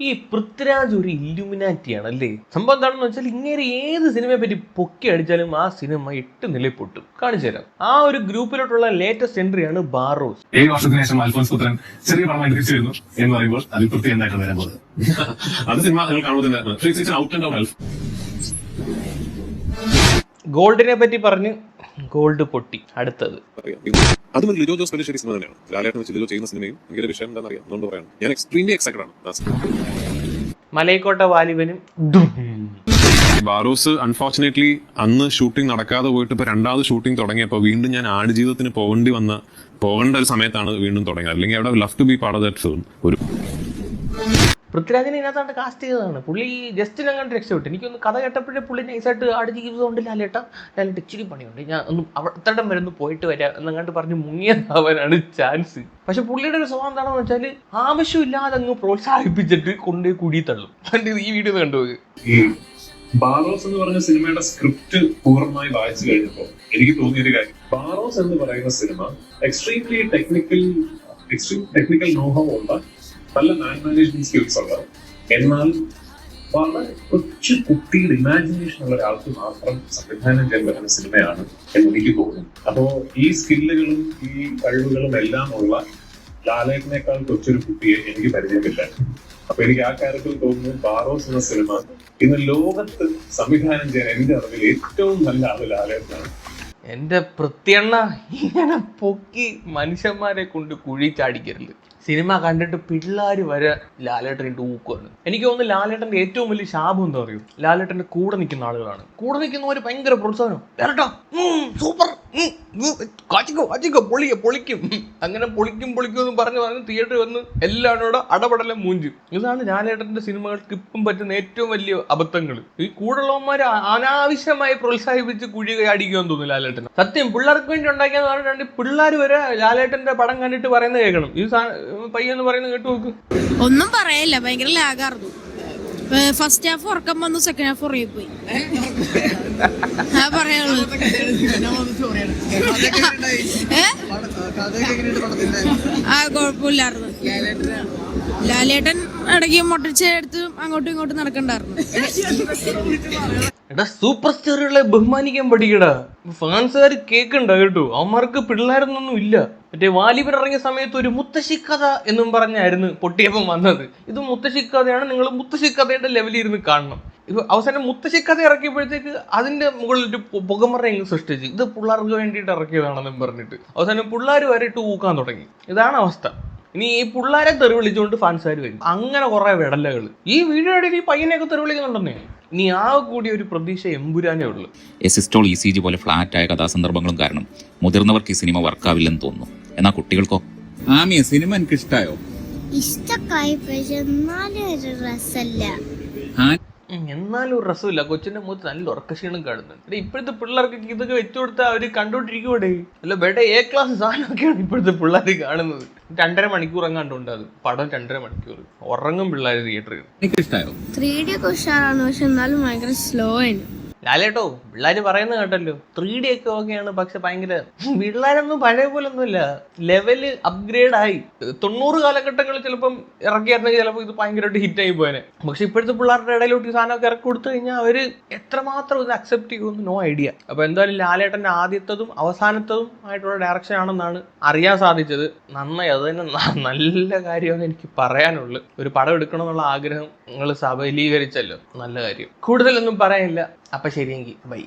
ഈ പൃഥ്വിരാജ് ഒരു ഇല്ലുമിനാറ്റിയാണ് അല്ലേ സംഭവം എന്താണെന്ന് വെച്ചാൽ ഇങ്ങനെ ഏത് സിനിമയെ പറ്റി പൊക്കി അടിച്ചാലും ആ സിനിമ എട്ട് നിലയിൽ പൊട്ടും കാണിച്ചു തരാം. ആ ഒരു ഗ്രൂപ്പിലോട്ടുള്ള ലേറ്റസ്റ്റ് എൻട്രിയാണ് ബാറോസ് ഏഴ് വർഷത്തിന് ശേഷം അൽഫോൻസ് പുത്രൻ ചെറിയ പടമായി തിരിച്ചു വരുന്നു എന്ന് പറയുമ്പോൾ അതിൽ പൃഥ്വി എന്തായിട്ടാണ് വരാൻ പോകുന്നത് അത് സിനിമ നിങ്ങൾ കാണുമ്പോൾ ഔട്ട് ആൻഡ് ഔട്ട് ഗോൾഡിനെ പറ്റി പറഞ്ഞ് ഗോൾഡ് പൊട്ടി അടുത്തത്. മലയക്കോട്ട അതും ലിജോ ജോസ് പെല്ലിശ്ശേരി സിനിമ തന്നെയാണ്. ലാലേട്ടൻ വെച്ച് ലിജോ ചെയ്യുന്ന സിനിമയും എനിക്കൊരു വിഷയം എന്താണെന്ന് അറിയാം അതുകൊണ്ട് പറയാണ്. ഞാൻ എക്സ്ട്രീംലി എക്സൈറ്റഡ് ആണ്. ആ മലൈക്കോട്ട വാലിബനും. ബാറോസ് അൺഫോർച്ചുനേറ്റ്ലി അന്ന് ഷൂട്ടിംഗ് നടക്കാതെ പോയിട്ട് ഇപ്പൊ രണ്ടാമത് ഷൂട്ടിംഗ് തുടങ്ങിയപ്പോൾ വീണ്ടും ഞാൻ ആടുജീവിതത്തിന് പോകേണ്ടി വന്ന പോകേണ്ട ഒരു സമയത്താണ് വീണ്ടും തുടങ്ങിയത്. അല്ലെങ്കിൽ അവിടെ love to be part of that film ഒരു പൃഥ്വിരാജിനെ ഇതിനകത്താണ്ട് കാസ്റ്റ് ചെയ്തതാണ്. പുള്ളി ജസ്റ്റ് അങ്ങോട്ട് രക്ഷപ്പെട്ടു. എനിക്കൊന്ന് കഥ കേട്ടപ്പോഴേ പുള്ളി നൈസായിട്ട് ആട് ജീവിതമുണ്ട് ലാലേട്ട ലാലേട്ട ഇച്ചിരി പണിയുണ്ട്. ഞാൻ ഒന്ന് അവിടത്തടം വരെ ഒന്ന് പോയിട്ട് വരാം എന്നങ്ങാണ്ട് പറഞ്ഞ് മുങ്ങിയതാവാനാണ് ചാൻസ് പക്ഷെ പുള്ളിയുടെ ഒരു സ്വഭാവം എന്താണെന്ന് വെച്ചാൽ ആവശ്യമില്ലാതെ അങ്ങ് പ്രോത്സാഹിപ്പിച്ചിട്ട് കൊണ്ടുപോയി കുടി തള്ളും. കണ്ട് ഈ വീഡിയോ കണ്ടുപോയി ഈ ബാറോസ് എന്ന് പറഞ്ഞ സിനിമയുടെ സ്ക്രിപ്റ്റ് പൂർണമായി വായിച്ചു കഴിഞ്ഞപ്പോൾ എനിക്ക് തോന്നിയൊരു കാര്യം. ബാറോസ് എന്ന് പറയുന്ന cinema extremely technical extreme technical knowhow ഉള്ള നല്ല മാൻ മാനേജ്മെന്റ് സ്കിൽസ് ഉള്ള എന്നാൽ വളരെ കൊച്ചു കുട്ടിയുടെ ഇമാജിനേഷൻ ഉള്ള ഒരാൾക്ക് മാത്രം സംവിധാനം ചെയ്യാൻ പറ്റുന്ന സിനിമയാണ് എന്ന് എനിക്ക് തോന്നുന്നു. അപ്പോ ഈ സ്കില്ലുകളും ഈ കഴിവുകളും എല്ലാം ഉള്ള ലാലേട്ടനേക്കാൾ കൊച്ചൊരു കുട്ടിയെ എനിക്ക് പരിചയമില്ല. അപ്പൊ എനിക്ക് ആ കാര്യത്തിൽ തോന്നുന്നു ബാറോസ് എന്ന സിനിമ ഇന്ന് ലോകത്ത് സംവിധാനം ചെയ്യാൻ എന്റെ അറിവിൽ ഏറ്റവും നല്ല ആൾ ലാലേട്ടനാണ്. എന്റെ പ്രത്യണ്ണ ഇങ്ങനെ പൊക്കി മനുഷ്യന്മാരെ കൊണ്ട് കുഴി ചാടിക്കരുത് സിനിമ കണ്ടിട്ട് പിള്ളേർ വരെ ലാലേട്ടനിട്ട് ഊക്കുവാണ് എനിക്ക് തോന്നുന്നു ലാലേട്ടന്റെ ഏറ്റവും വലിയ ശാപം എന്താ പറയുക ലാലേട്ടന്റെ കൂടെ നിൽക്കുന്ന ആളുകളാണ്. കൂടെ നിൽക്കുന്നവർ ഭയങ്കര പ്രോത്സാഹനം സൂപ്പർ. കാച്ചിക്കോ കാച്ചിക്കോ പൊളിയ പൊളിക്കും. അങ്ങനെ പൊളിക്കും പൊളിക്കും എന്ന് പറഞ്ഞു പറഞ്ഞ് തിയേറ്ററിൽ വന്ന് എല്ലാവരും കൂടെ അടപടലം മൂഞ്ചും. ഇതാണ് ലാലേട്ടന്റെ സിനിമകൾക്ക് ഇപ്പം പറ്റുന്ന ഏറ്റവും വലിയ അബദ്ധങ്ങൾ. ഈ കൂടുള്ളവന്മാരെ അനാവശ്യമായി പ്രോത്സാഹിപ്പിച്ച് കുഴി അടിക്കുമെന്ന് തോന്നുന്നു ലാലേട്ടൻ സത്യം പിള്ളേർക്ക് വേണ്ടി ഉണ്ടാക്കിയെന്ന് പറഞ്ഞിട്ടുണ്ട് പിള്ളേർ വരെ ലാലേട്ടന്റെ പടം കണ്ടിട്ട് പറയുന്നത് കേൾക്കണം. ഈ പയ്യെന്ന് പറയുന്നത് കേട്ടു നോക്ക്. ഒന്നും പറയല്ല ഭയങ്കര ലാഗായിരുന്നു ഫസ്റ്റ് ഹാഫ് ഉറക്കം വന്നു സെക്കൻഡ് ഹാഫ് ഉറങ്ങിപ്പോയി ആ പറയാനുള്ളൂ? ആ കുഴപ്പമില്ലായിരുന്നു. ലാലേട്ടൻ ഇടയ്ക്ക് മുട്ടച്ച എടുത്ത് അങ്ങോട്ടും ഇങ്ങോട്ടും നടക്കണ്ടായിരുന്നു. എടാ സൂപ്പർ സ്റ്റാറുകളെ ബഹുമാനിക്കാൻ പഠിക്കടാ. ഫാൻസുകാർ കേൾക്കണ്ട കേട്ടോ. അവന്മാർക്ക് പിള്ളേരൊന്നും ഇല്ല. മറ്റേ വാലിബൻ ഇറങ്ങിയ സമയത്ത് ഒരു മുത്തശ്ശിക്കഥ എന്നും പറഞ്ഞായിരുന്നു പൊട്ടിയപ്പം വന്നത്. ഇത് മുത്തശ്ശിക്കഥയാണ് നിങ്ങൾ മുത്തശ്ശിക്കഥയുടെ ലെവലിൽ ഇരുന്ന് കാണണം. ഇപ്പൊ അവസാനം മുത്തശ്ശിക്കഥ ഇറക്കിയപ്പോഴത്തേക്ക് അതിന്റെ മുകളിൽ ഒരു പൊ- സൃഷ്ടിച്ചു. ഇത് പിള്ളേർക്ക് വേണ്ടിയിട്ട് ഇറക്കിയതാണെന്നും പറഞ്ഞിട്ട്. അവസാനം പിള്ളേർ വരെ ഇട്ട് ഊക്കാൻ തുടങ്ങി. ഇതാണ് അവസ്ഥ. ഇനി ഈ പിള്ളേരെ തെറി വിളിച്ചുകൊണ്ട് ഫാൻസുകാർ വരും? അങ്ങനെ കുറെ വിടലകൾ ഈ വീഡിയോ ഇടയിൽ ഈ പയ്യനെയൊക്കെ തെറി വിളിക്കുന്നുണ്ടെന്നേ ഇനി ആ കൂടി ഒരു പ്രതീക്ഷ എമ്പുരാനേ ഉള്ളൂ. എസിസ്റ്റോൾ ഇ സി ജി പോലെ ഫ്ലാറ്റായ കഥാസന്ദർഭങ്ങളും കാരണം മുതിർന്നവർക്ക് ഈ സിനിമ വർക്കാവില്ലെന്ന് തോന്നുന്നു. എന്നാൽ കുട്ടികൾക്കോ? ആമിയ സിനിമ എനിക്ക് ഇഷ്ടമായോ ഇഷ്ടക്കായി പക്ഷെ എന്നാലും ഒരു രസല്ല. ഉം, എന്നാലും ഒരു രസമില്ല. കൊച്ചിന്റെ മുഖത്ത് നല്ല ഉറക്കക്ഷീണം കാണുന്നുണ്ട് ഇപ്പോഴത്തെ പിള്ളേർക്ക് ഇതൊക്കെ വെച്ചു കൊടുത്താൽ അവർ കണ്ടോണ്ടിരിക്കുവിടെ? അല്ല ബേട്ട എ ക്ലാസ് സാധനമൊക്കെയാണ് ഇപ്പോഴത്തെ പിള്ളേർ കാണുന്നത്. രണ്ടര മണിക്കൂർ എങ്ങാണ്ടുണ്ട് അത്. പടം രണ്ടര മണിക്കൂർ. ഉറങ്ങും പിള്ളേർ തിയേറ്ററിൽ എനിക്ക് ഇഷ്ടായോ? ത്രീ ഡി ഒക്കെ ഉഷാറാണ് പക്ഷെ എന്നാലും ഭയങ്കര സ്ലോ ആണ്. ലാലേട്ടോ പിള്ളേര് പറയുന്നത് കേട്ടല്ലോ. ത്രീ ഡി ഒക്കെ ഓക്കെയാണ് പക്ഷെ ഭയങ്കര പിള്ളേരൊന്നും പഴയ പോലെ ഒന്നുമില്ല ലെവൽ അപ്ഗ്രേഡ് ആയി. തൊണ്ണൂറ് കാലഘട്ടങ്ങളിൽ ചിലപ്പം ഇറക്കിയായിരുന്നെങ്കിൽ ചിലപ്പോൾ ഇത് ഭയങ്കരമായിട്ട് ഹിറ്റ് ആയി പോയനെ. പക്ഷെ ഇപ്പോഴത്തെ പിള്ളേരുടെ ഇടയിലോട്ട് ഈ സാധനമൊക്കെ ഇറക്കി കൊടുത്തു കഴിഞ്ഞാൽ അവർ എത്രമാത്രം ഇത് അക്സെപ്റ്റ് ചെയ്യുമെന്ന് നോ ഐഡിയ അപ്പൊ എന്തായാലും ലാലേട്ടന്റെ ആദ്യത്തതും അവസാനത്തതും ആയിട്ടുള്ള ഡയറക്ഷൻ ആണെന്നാണ് അറിയാൻ സാധിച്ചത്. നന്നായി. അത് തന്നെ നല്ല കാര്യമാണ് എനിക്ക് പറയാനുള്ളു ഒരു പടം എടുക്കണമെന്നുള്ള ആഗ്രഹം നിങ്ങൾ സബലീകരിച്ചല്ലോ. നല്ല കാര്യം. കൂടുതലൊന്നും പറയാനില്ല. അപ്പൊ ശരിയെങ്കിൽ ബൈ.